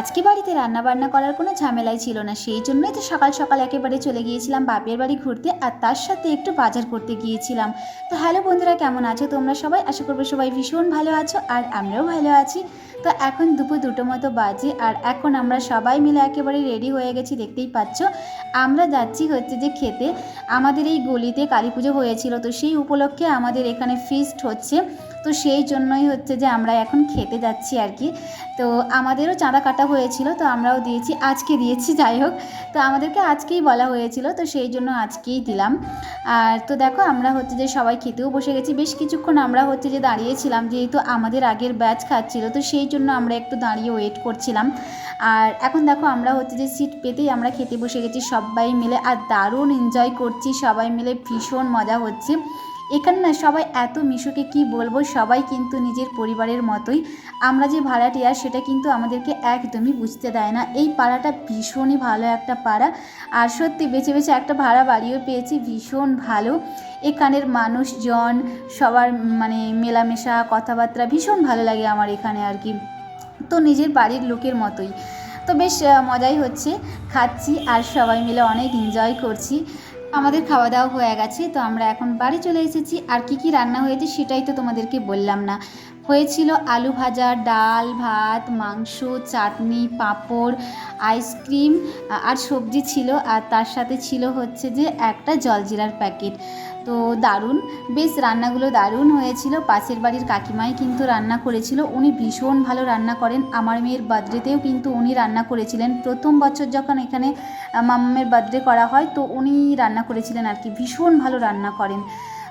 আজকে বাড়িতে রান্না বান্না করার কোনো ঝামেলাই ছিল না, সেই জন্যই তো সকাল সকাল একেবারে চলে গিয়েছিলাম বাপের বাড়ি ঘুরতে আর তার সাথে একটু বাজার করতে গিয়েছিলাম। তো হ্যালো বন্ধুরা, কেমন আছো তোমরা সবাই? আশা করব সবাই ভীষণ ভালো আছো আর আমরাও ভালো আছি। তো এখন দুপুর দুটো মতো বাজে আর এখন আমরা সবাই মিলে একেবারে রেডি হয়ে গেছি, দেখতেই পাচ্ছ। আমরা যাচ্ছি হচ্ছে যে খেতে। আমাদের এই গলিতে কালী পুজো হয়েছিল, তো সেই উপলক্ষে আমাদের এখানে ফিস্ট হচ্ছে। তো সেই জন্যই হচ্ছে যে আমরা এখন খেতে যাচ্ছি আর কি। তো আমাদেরও চাঁদা কাটা হয়েছিল, তো আমরাও দিয়েছি, আজকে দিয়েছি, যাই হোক। তো আমাদেরকে আজকেই বলা হয়েছিল, তো সেই জন্য আজকেই দিলাম। আর তো দেখো, আমরা হচ্ছে যে সবাই খেতেও বসে গেছি। বেশ কিছুক্ষণ আমরা হচ্ছে যে দাঁড়িয়েছিলাম, যেহেতু আমাদের আগের ব্যাচ খাচ্ছিল, তো সেই জন্য আমরা একটু দাঁড়িয়ে ওয়েট করছিলাম। আর এখন দেখো, আমরা হচ্ছে যে সিট পেতেই আমরা খেতে বসে গেছি, সবাই মিলে। আর দারুণ এনজয় করছি, সবাই মিলে ভীষণ মজা হচ্ছে। এখানে না সবাই এত মিশুকে কি বলব, সবাই কিন্তু নিজের পরিবারের মতোই। আমরা যে ভাড়াটিয়া সেটা কিন্তু আমাদেরকে একদমই বুঝতে দেয় না। এই পাড়াটা ভীষণই ভালো একটা পাড়া। আর সত্যি বেছে বেছে একটা ভাড়া বাড়িও পেয়েছি, ভীষণ ভালো। এখানের মানুষজন, সবার মানে মেলামেশা, কথাবার্তা ভীষণ ভালো লাগে আমার এখানে আর কি। তো নিজের বাড়ির লোকের মতোই। তো বেশ মজাই হচ্ছে। খাচ্ছি আর সবাই মিলে অনেক এনজয় করছি। আমাদের খাওয়া দাওয়া হয়ে গেছে, তো আমরা এখন বাড়ি চলে এসেছি। আর কি কি রান্না হয়েছে সেটাই তো তোমাদেরকে বললাম না। হয়েছিল আলু ভাজা, ডাল, ভাত, মাংস, চাটনি, পাঁপড়, আইসক্রিম আর সবজি ছিল। আর তার সাথে ছিল হচ্ছে যে একটা জলজিরার প্যাকেট। তো দারুণ, বেশ রান্নাগুলো দারুণ হয়েছিল। পাশের বাড়ির কাকিমাই কিন্তু রান্না করেছিল। উনি ভীষণ ভালো রান্না করেন। আমার মেয়ের বার্থডেতেও কিন্তু উনি রান্না করেছিলেন। প্রথম বছর যখন এখানে মাম্মামের বার্থডে করা হয়, তো উনি রান্না করেছিলেন আর কি। ভীষণ ভালো রান্না করেন।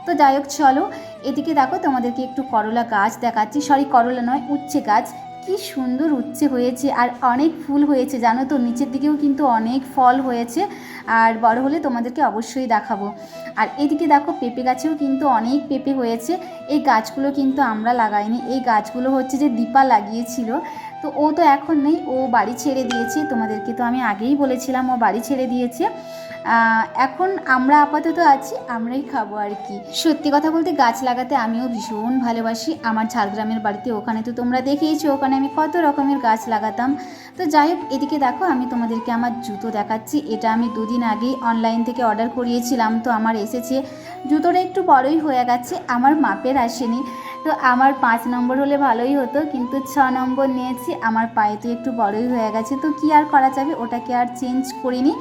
তো যাই হোক, চলো। এদিকে দেখো তোমাদেরকে একটু করলা গাছ দেখাচ্ছি। সরি করলা নয়, উচ্ছে গাছ। কি সুন্দর উচ্ছে হয়েছে আর অনেক ফুল হয়েছে, জানো তো? নিচের দিকেও কিন্তু অনেক ফল হয়েছে। আর বড় হলে তোমাদেরকে অবশ্যই দেখাবো। আর এদিকে দেখো, পেঁপে গাছেও কিন্তু অনেক পেঁপে হয়েছে। এই গাছগুলো কিন্তু আমরা লাগাইনি। এই গাছগুলো হচ্ছে যে দীপা লাগিয়েছিল। তো ও তো এখন নেই, ও বাড়ি ছেড়ে দিয়েছে। তোমাদেরকে তো আমি আগেই বলেছিলাম, ও বাড়ি ছেড়ে দিয়েছে। এখন আমরা আপাতত আছি, আমরাই খাব আর কি। সত্যি কথা বলতে গাছ লাগাতে আমিও ভীষণ ভালোবাসি। আমার ঝাড়গ্রামের বাড়িতে ওখানে তো তোমরা দেখেইছো, ওখানে আমি কত রকমের গাছ লাগাতাম। তো যাই হোক, এদিকে দেখো, আমি তোমাদেরকে আমার জুতো দেখাচ্ছি। এটা আমি দুদিন আগেই অনলাইন থেকে অর্ডার করিয়েছিলাম, তো আমার এসেছে। জুতোটা একটু বড়ই হয়ে গেছে, আমার মাপের আসেনি। তো আমার পাঁচ নম্বর হলে ভালোই হতো, কিন্তু ছ নম্বর নিয়েছি, আমার পায়ে তো একটু বড়ই হয়ে গেছে। তো কি আর করা যাবে? ওটাকে আর চেঞ্জ করিনি।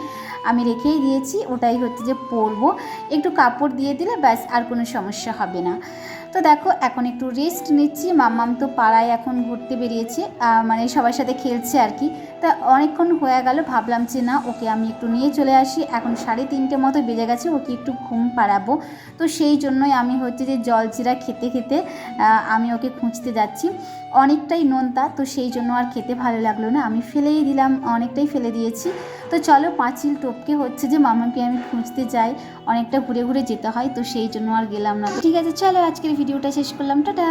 আমি রেখেই দিয়েছি, ওটাই হচ্ছে যে পরবো। একটু কাপড় দিয়ে দিলে ব্যাস, আর কোনো সমস্যা হবে না। তো দেখো, এখন একটু রেস্ট নিচ্ছি। মাম্মাম তো পাড়ায় এখন ঘুরতে বেরিয়েছে মানে সবার সাথে খেলছে আর কি। তা অনেকক্ষণ হয়ে গেল, ভাবলাম যে না, ওকে আমি একটু নিয়ে চলে আসি। এখন সাড়ে তিনটে মতো বেজে গেছে, ওকে একটু ঘুম পাড়াবো। তো সেই জন্যই আমি হচ্ছে যে জল জিরা খেতে খেতে আমি ওকে খুঁজতে যাচ্ছি। অনেকটাই নোনতা, তো সেই জন্য আর খেতে ভালো লাগল না। আমি ফেলেই দিলাম, অনেকটাই ফেলে দিয়েছি। তো চলো, পাঁচিল টপকে হচ্ছে যে মামাকে আমি খুঁজতে যাই, অনেকটা ঘুরে ঘুরে যেতে হয়, তো সেই জন্য আর গেলাম না। ঠিক আছে, চলো আজকের ভিডিওটা শেষ করলাম টাটা।